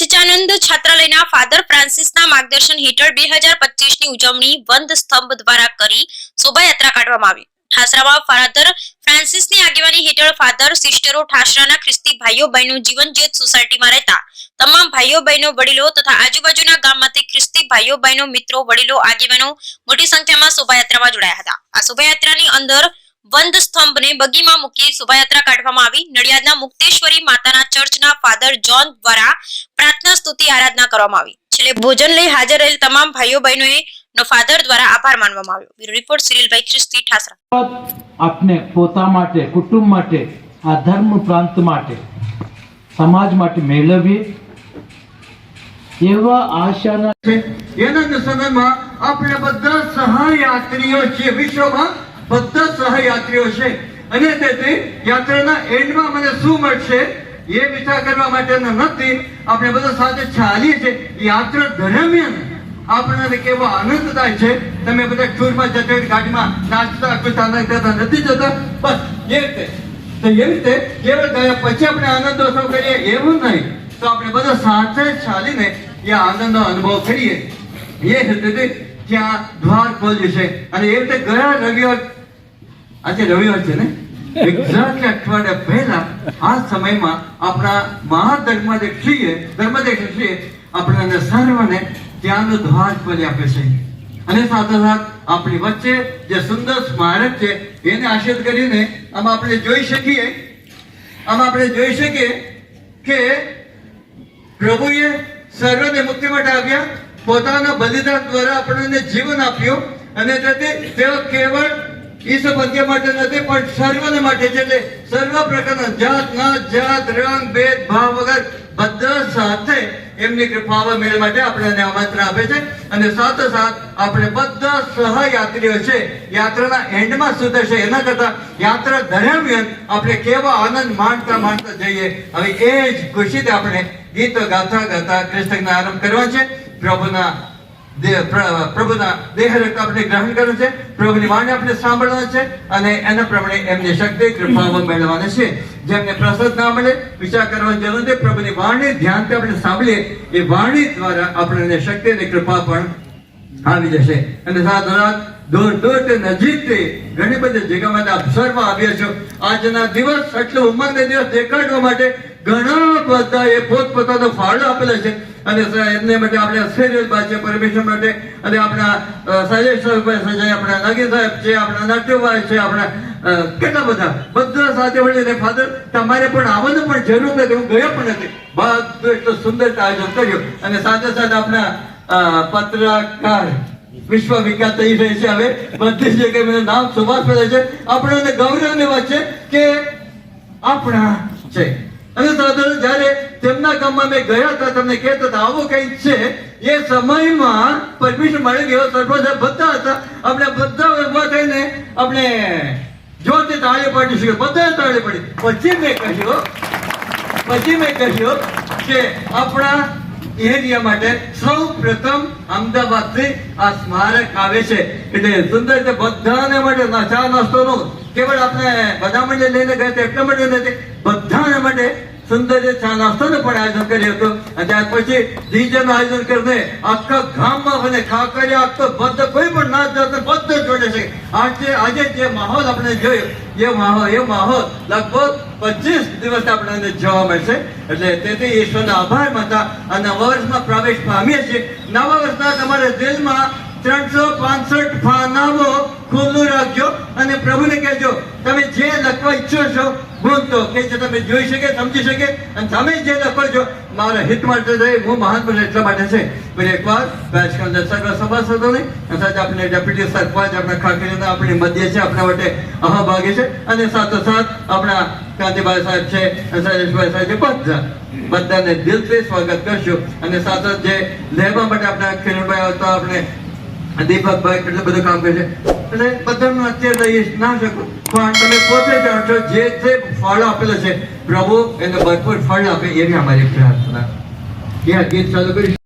સચ્ચિદાનંદ છાત્રાલયના father ફ્રાન્સિસના માર્ગદર્શન હેઠળ બે હજાર પચીસની ઉજવણી બંધ સ્તંભ દ્વારા કરી શોભાયાત્રા કાઢવામાં આવી. ઠાસરામાં ફાધર ફ્રાન્સિસની આગેવાની હેઠળ ફાધર સિસ્ટરો ઠાસરાના ખ્રિસ્તી ભાઈઓ બહેનો જીવનજ્યોત સોસાયટીમાં રહેતા તમામ ભાઈઓ બહેનો વડીલો તથા આજુબાજુના ગામમાંથી ખ્રિસ્તી ભાઈઓ બહેનો મિત્રો વડીલો આગેવાનો મોટી સંખ્યામાં શોભાયાત્રામાં જોડાયા હતા. આ શોભાયાત્રાની અંદર વંદ સ્તંભને બગીમાં મૂકી શોભાયાત્રા કાઢવામાં આવી. નડિયાદના મુક્તેશ્વરી માતાના ચર્ચના ફાધર જોન દ્વારા પ્રાર્થના સ્તુતિ આરાધના કરવામાં આવી. છેલ્લે ભોજન લઈ હાજર રહેલ તમામ ભાઈઓ બહેનોએ નો ફાધર દ્વારા આભાર માનવામાં આવ્યો. બ્યુરો રિપોર્ટ સિરિલભાઈ ખ્રિસ્તી ઠાસરા. આપને પોતા માટે કુટુંબ માટે આ ધર્મ પ્રાંત માટે સમાજ માટે મેળવીએ. એવા આશાના છે. એના સમયમાં આપણે બધા સહયાત્રીઓ છીએ. વિશ્વમાં બધા સહયાત્રીઓ છે. અને તેથી યાત્રાના એન્ડમાં મને શું મળશે? એ વિચાર કરવા માટેના નથી. આપણે બધા સાથે ચાલીએ છીએ યાત્રા દરમિયાન. આપણને કેવો આનંદ થાય છે. તમે બધા ટૂરમાં જતા ગાડીમાં નાચતા, કૂદતા, નાચતા, નથી જતા. બસ, એ રીતે. તો એ રીતે કેવળ ગયા પછી આપણે આનંદ ઉત્સવ કરીએ એવું નહીં. તો આપણે બધા સાથે ચાલીને એ આનંદનો અનુભવ કરીએ. એ હેતુથી ત્યાં દ્વાર ખોલ્યું છે. અને એ રીતે ગયા રવિવાર. આજે રવિવાર છે ને? આપણી વચ્ચે જે સુંદર સ્મારક છે, એને આશીર્વાદ કરીને આમાં આપણે જોઈ શકીએ આમાં આપણે જોઈ શકીએ કે પ્રભુએ સર્વને મુક્તિ માટે આવ્યા, પોતાના બલિદાન દ્વારા આપણને જીવન આપ્યું, અને તેથી તેઓ કેવળ ઈસુ બંધ્ય માટે નથી, પણ સર્વને માટે છે સર્વ પ્રકારના જાત, નાત, જાત, રંગ, ભેદ, ભાવ વગર બધા સાથે એમની કૃપાઓ મેળ માટે આપણને આમંત્રણ આપે છે. અને સાથે સાથ આપણે બધા સહયાત્રીઓ છે, યાત્રાના એન્ડમાં સુધી છે એના કરતા યાત્રા દરમિયાન આપણે કેવા આનંદ માણતા માણતા જઈએ, હવે એ જ ખુશીથી આપણે ગીતો ગાતા ગાતા કૃષ્ણના આરંભ કરવા છે. પ્રભુના પ્રભુના દેહ આપણે ગ્રહણ કરવું છે, પ્રભુની વાણી આપણે સાંભળવા છે, અને એના પ્રમાણે એમની શક્તિ કૃપામાં મેળવવાની છે. જેમને પ્રસાદ ના મળે, વિચાર કરવાની જરૂર છે પ્રભુની વાણી ધ્યાનથી આપણે સાંભળીએ, એ વાણી દ્વારા આપણને શક્તિ અને કૃપા પણ આવી જશે. અને સાથોસાથ નજીકથી ઘણી બધી જગ્યામાં અવસરમાં આવ્યા છો. આજના દિવસ એટલે ઉમંગના દિવસ દેખાડવા માટે ઘણા બધા એ પોતપોતાનો ફાળો આપેલો છે. અને આપણે પરમેશ્વર માટે અને આપણા શૈલેષ આપણા નગી સાહેબ છે, આપણા નાટ્યભાઈ છે, આપણા કેટલા બધા બધા સાથે મળીને ફાધર, તમારે પણ આવવાનું પણ જરૂર નથી. હું ગયો પણ નથી. બધું એટલું સુંદર આયોજન કર્યું. અને સાથે સાથે આપણા પત્રકાર વિશ્વ વિખ્યાત થઈ રહી છે હવે. બધી જગ્યાએ નામ સુભાષ પડે છે. આપણને ગૌરવની વાત છે કે આપણા છે. અને સાધારણ જ્યારે તેમના ગામમાં મેં ગયા હતા, તમને કહેતા હતા આવું કંઈક છે. એ સમયમાં પરમિશન મળી ગયો સરપંચ બધા હતા. આપણે બધા ઊભા થઈને આપણે જોરથી તાળી પાડી શકે બધા તાળી પાડી. પછી મેં કહ્યું, પછી મેં કહ્યું કે આપણા એરિયા માટે સૌ પ્રથમ અમદાવાદથી આ સ્મારક આવે છે. એટલે સુંદર રીતે બધાને માટે ચા નાસ્તો નો કેવળ આપણે બધા માટે લઈને ગયા એટલા માટે નથી, બધાને માટે સુંદર ચા નાસ્તાનું પણ આયોજન કર્યું હતું. અને ત્યાર પછી ડીજે નું આયોજન કરીને આખા ગામમાં અને ખાકરિયા આખો બધો કોઈ પણ નાચ જાત બધો જોડે છે. આજે આજે જે માહોલ આપણે જોયો, એ માહોલ એ માહોલ લગભગ પચીસ દિવસ આપણને જોવા મળશે. એટલે તેથી ઈશ્વરનો આભાર માતા આ નવા વર્ષમાં પ્રવેશ પામીએ છીએ. નવા વર્ષના તમારા દિલમાં ત્રણસો પાસઠ ફાનાઓ ખુલ્લું રાખજો અને પ્રભુને કહેજો, તમે જે લખવા ઈચ્છો છો ગુણતો કે જે તમે જોઈ શકે, સમજી શકે, અને તમે જે લખો મારા હિત માટે થઈ હું મહાન બને એટલા માટે છે. ફરી એકવાર રાજકારણ સર્વ સભાસદોને સાથે આપણે ડેપ્યુટી સરપંચ આપણા ખાખરીને આપણી મધ્ય છે, આપણા માટે અહભાગી છે, અને સાથોસાથ આપણા કાંતિભાઈ સાહેબ છે શૈલેષભાઈ સાહેબ બધા. બધાને દિલથી સ્વાગત કરશું. અને સાથે જે લેવા માટે આપણા કિરણભાઈ આવતા, આપણે દીપકભાઈ કેટલું બધું કામ કરે છે. એટલે બધાનું અત્યારે ના શકું. પણ તમે પોતે જાણશો જે તે ફળ આપેલો છે, પ્રભુ, એને ભરપૂર ફળ આપે એવી અમારી પ્રાર્થના. એ ગીત ચાલુ કરીશું